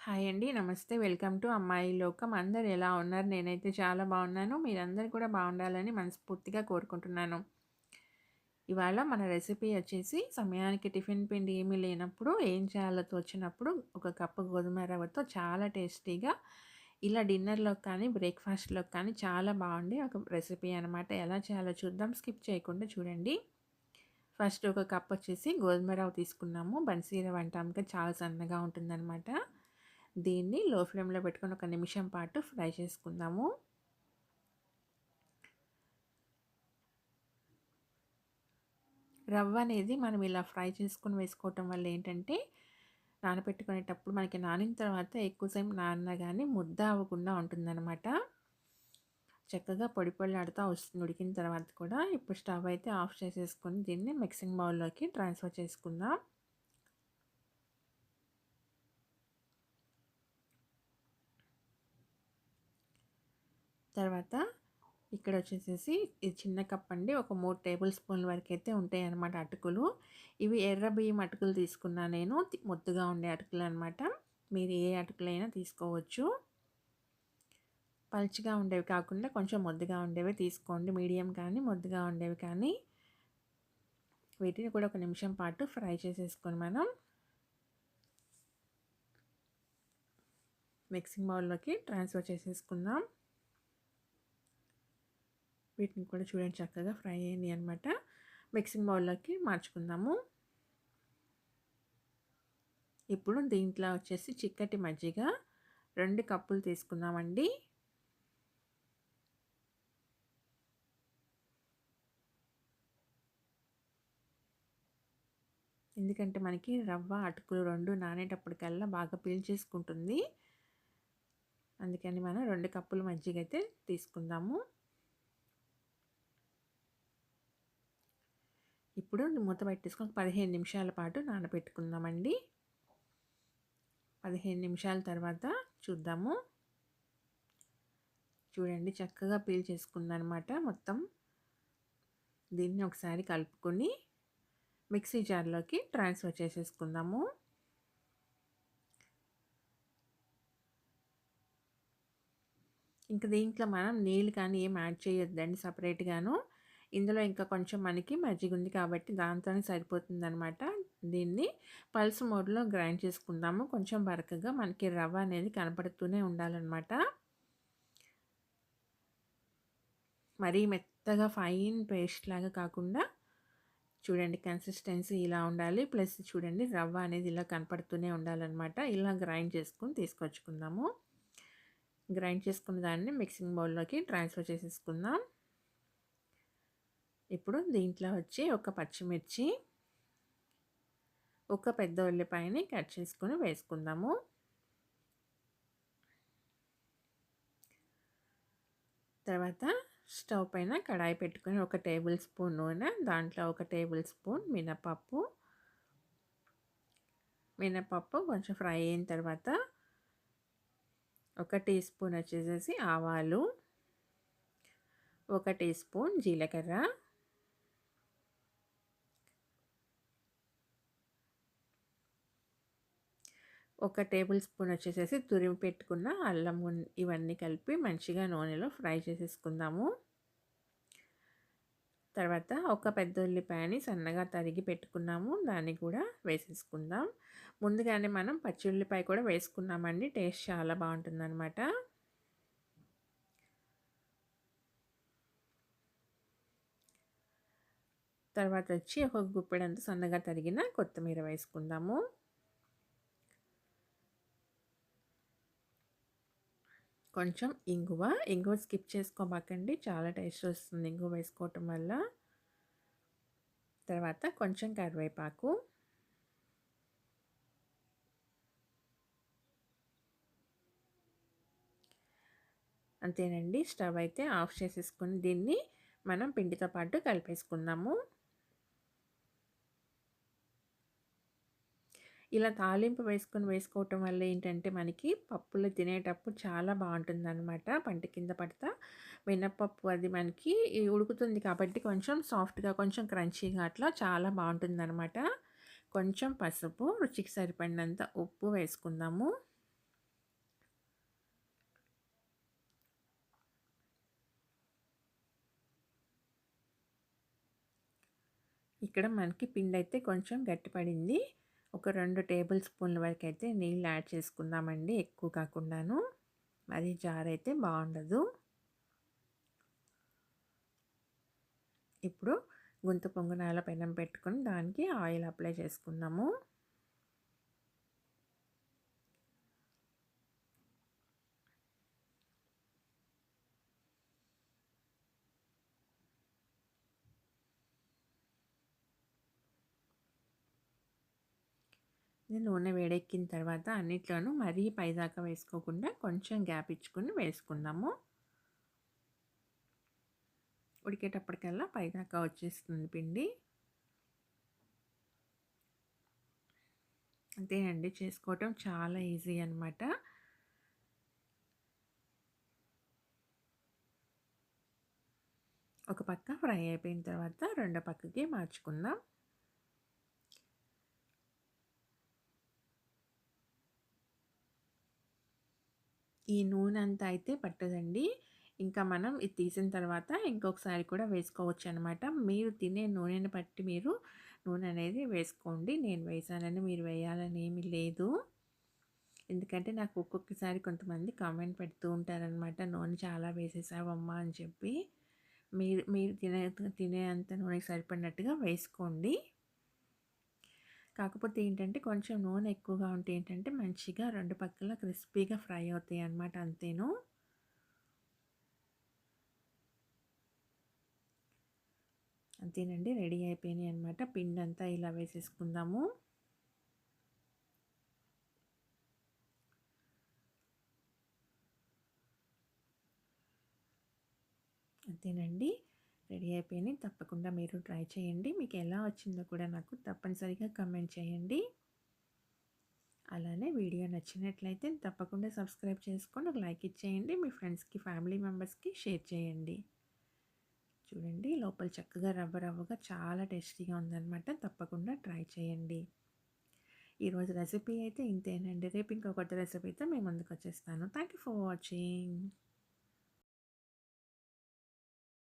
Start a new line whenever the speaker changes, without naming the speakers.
Hi అండి. నమస్తే. Welcome to అమ్మాయి లోకం. అందరు ఎలా ఉన్నారు? నేనైతే చాలా బాగున్నాను. మీరందరూ కూడా బాగుండాలని మనస్ఫూర్తిగా కోరుకుంటున్నాను. ఇవాళ మన రెసిపీ వచ్చేసి సమయానికి టిఫిన్ పిండి ఏమీ లేనప్పుడు ఏం చేయాలో తోచినప్పుడు ఒక కప్పు గోధుమ రవ్వతో చాలా టేస్టీగా ఇలా డిన్నర్‌లోకి కానీ, బ్రేక్‌ఫాస్ట్‌లోకి కానీ చాలా బాగుండే ఒక రెసిపీ అనమాట. ఎలా చేయాలో చూద్దాం. స్కిప్ చేయకుండా చూడండి. ఫస్ట్ ఒక కప్ వచ్చేసి గోధుమ రవ్వ తీసుకున్నాము. బన్సీ రవ్వ అంటాం చాలా సన్నగా ఉంటుందనమాట. దీన్ని లో ఫ్లేమ్‌లో పెట్టుకొని ఒక నిమిషం పాటు ఫ్రై చేసుకుందాము. రవ్వ అనేది మనం ఇలా ఫ్రై చేసుకుని వేసుకోవటం వల్ల ఏంటంటే, నానబెట్టుకునేటప్పుడు మనకి నానిన తర్వాత ఎక్కువ సేపు నాన్న కానీ ముద్ద అవ్వకుండా ఉంటుందన్నమాట చక్కగా పొడి పొడిలాడుతా వస్తుంది ఉడికిన తర్వాత కూడా. ఇప్పుడు స్టవ్ అయితే ఆఫ్ చేసేసుకొని దీన్ని మిక్సింగ్ బౌల్‌లోకి ట్రాన్స్‌ఫర్ చేసుకుందాం. తర్వాత ఇక్కడ వచ్చేసేసి ఇది చిన్న కప్ అండి. ఒక మూడు టేబుల్ స్పూన్ల ఉంటాయి అన్నమాట అటుకులు. ఇవి ఎర్ర బియ్యం అటుకులు తీసుకున్నా నేను. మొద్దుగా ఉండే అటుకులు అనమాట మీరు ఏ అటుకులైనా తీసుకోవచ్చు. పలుచగా ఉండేవి కాకుండా కొంచెం మొద్దుగా ఉండేవి తీసుకోండి. మీడియం కానీ, మొద్దుగా ఉండేవి కానీ. వీటిని కూడా ఒక నిమిషం పాటు ఫ్రై చేసేసుకొని మనం మిక్సింగ్ బౌల్‌లోకి ట్రాన్స్‌ఫర్ చేసేసుకుందాం. వీటిని కూడా చూడండి చక్కగా ఫ్రై అయినాయి అనమాట. మిక్సింగ్ బౌల్‌లోకి మార్చుకుందాము. ఇప్పుడు దీంట్లో వచ్చేసి చిక్కటి మజ్జిగ రెండు కప్పులు తీసుకుందామండి. ఎందుకంటే మనకి రవ్వ, అటుకులు రెండు నానేటప్పటికల్లా బాగా పీల్చేసుకుంటుంది. అందుకని మనం రెండు కప్పులు మజ్జిగ అయితే తీసుకుందాము. ఇప్పుడు మూత పెట్టేసుకొని 15 నిమిషాల పాటు నానబెట్టుకుందామండి. 15 నిమిషాల తర్వాత చూద్దాము. చూడండి చక్కగా పీల్ చేసుకుందనమాట మొత్తం. దీన్ని ఒకసారి కలుపుకొని మిక్సీ జార్‌లోకి ట్రాన్స్‌ఫర్ చేసేసుకుందాము. ఇంక దీంట్లో మనం నీళ్ళు కానీ ఏం యాడ్ చేయొద్దండి సపరేట్గాను ఇందులో ఇంకా కొంచెం మనకి మజ్జిగ ఉంది కాబట్టి దాంతోనే సరిపోతుందనమాట. దీన్ని పల్స్ మోడ్‌లో గ్రైండ్ చేసుకుందాము. కొంచెం బరకగా మనకి రవ్వ అనేది కనపడుతూనే ఉండాలన్నమాట మరీ మెత్తగా ఫైన్ పేస్ట్ లాగా కాకుండా చూడండి కన్సిస్టెన్సీ ఇలా ఉండాలి. ప్లస్ చూడండి రవ్వ అనేది ఇలా కనపడుతూనే ఉండాలన్నమాట ఇలా గ్రైండ్ చేసుకుని తీసుకొచ్చుకుందాము. గ్రైండ్ చేసుకున్న దాన్ని మిక్సింగ్ బౌల్‌లోకి ట్రాన్స్‌ఫర్ చేసేసుకుందాం. ఇప్పుడు దీంట్లో వచ్చి ఒక పచ్చిమిర్చి, ఒక పెద్ద ఉల్లిపాయని కట్ చేసుకొని వేసుకుందాము. తర్వాత స్టవ్ పైన కడాయి పెట్టుకొని ఒక టేబుల్ స్పూన్ నూనె, దాంట్లో ఒక టేబుల్ స్పూన్ మినపప్పు. మినపప్పు కొంచెం ఫ్రై అయిన తర్వాత ఒక టీ స్పూన్ వచ్చేసేసి ఆవాలు, ఒక టీ స్పూన్ జీలకర్ర, ఒక టేబుల్ స్పూన్ వచ్చేసేసి తురిమి పెట్టుకున్న అల్లం ఇవన్నీ కలిపి మంచిగా నూనెలో ఫ్రై చేసేసుకుందాము. తర్వాత ఒక పెద్ద ఉల్లిపాయని సన్నగా తరిగి పెట్టుకున్నాము. దాన్ని కూడా వేసేసుకుందాం. ముందుగానే మనం పచ్చి ఉల్లిపాయ కూడా వేసుకున్నామండి. టేస్ట్ చాలా బాగుంటుందన్నమాట తర్వాత వచ్చి ఒక గుప్పెడంత సన్నగా తరిగిన కొత్తిమీర వేసుకుందాము. కొంచెం ఇంగువ. ఇంగువ స్కిప్ చేసుకోమాకండి. చాలా టేస్ట్ వస్తుంది ఇంగువ వేసుకోవటం వల్ల. తర్వాత కొంచెం కరివేపాకు. అంతేనండి. స్టవ్ అయితే ఆఫ్ చేసేసుకుని దీన్ని మనం పిండితో పాటు కలిపేసుకుందాము. ఇలా తాలింపు వేసుకొని వేసుకోవటం వల్ల ఏంటంటే మనకి పప్పులు తినేటప్పుడు చాలా బాగుంటుంది అనమాట పంట కింద పడతా మినప్పప్పు అది మనకి ఉడుకుతుంది కాబట్టి కొంచెం సాఫ్ట్గా కొంచెం క్రంచీగా అట్లా చాలా బాగుంటుంది అనమాట కొంచెం పసుపు రుచికి సరిపడినంత ఉప్పు వేసుకుందాము. ఇక్కడ మనకి పిండి అయితే కొంచెం గట్టిపడింది. ఒక రెండు టేబుల్ స్పూన్ల వరకు అయితే నీళ్ళు యాడ్ చేసుకుందామండి ఎక్కువ కాకుండాను. మరి జార్ అయితే బాగుండదు. ఇప్పుడు గుంత పొంగనాల పెనం పెట్టుకొని దానికి ఆయిల్ అప్లై చేసుకుందాము. నూనె వేడెక్కిన తర్వాత అన్నిట్లోనూ మరీ పైదాకా వేసుకోకుండా కొంచెం గ్యాప్ ఇచ్చుకుని వేసుకుందాము. ఉడికేటప్పటికల్లా పైదాకా వచ్చేస్తుంది పిండి. అంతేనండి చేసుకోవటం చాలా ఈజీ అనమాట ఒక పక్క ఫ్రై అయిపోయిన తర్వాత రెండో పక్కకి మార్చుకుందాం. ఈ నూనె అంతా అయితే పట్టదండి. ఇంకా మనం ఇది తీసిన తర్వాత ఇంకొకసారి కూడా వేసుకోవచ్చు అనమాట మీరు తినే నూనెని బట్టి మీరు నూనె అనేది వేసుకోండి. నేను వేసానని మీరు వేయాలని ఏమీ లేదు. ఎందుకంటే నాకు ఒక్కొక్కసారి కొంతమంది కామెంట్ పెడుతూ ఉంటారనమాట నూనె చాలా వేసేసావమ్మా అని చెప్పి. మీరు మీరు తినే తినే అంత నూనెకి సరిపడినట్టుగా వేసుకోండి. కాకపోతే ఏంటంటే కొంచెం నూనె ఎక్కువగా ఉంటే ఏంటంటే మంచిగా రెండు పక్కల క్రిస్పీగా ఫ్రై అవుతాయి అన్నమాట అంతేను. అంతేనండి రెడీ అయిపోయినాయి అనమాట పిండి అంతా ఇలా వేసేసుకుందాము. అంతేనండి. రెడీ అయిపోయినాయి తప్పకుండా మీరు ట్రై చేయండి. మీకు ఎలా వచ్చిందో కూడా నాకు తప్పనిసరిగా కమెంట్ చేయండి. అలానే వీడియో నచ్చినట్లయితే తప్పకుండా సబ్స్క్రైబ్ చేసుకొని ఒక లైక్ ఇచ్చేయండి. మీ ఫ్రెండ్స్కి ఫ్యామిలీ మెంబర్స్కి షేర్ చేయండి. చూడండి లోపల చక్కగా రవ్వ రవ్వగా చాలా టేస్టీగా ఉందన్నమాట. తప్పకుండా ట్రై చేయండి. ఈరోజు రెసిపీ అయితే ఇంతేనండి. రేపు ఇంకో కొత్త రెసిపీతో మేము ముందుకు వచ్చేస్తాను. Thank you for watching.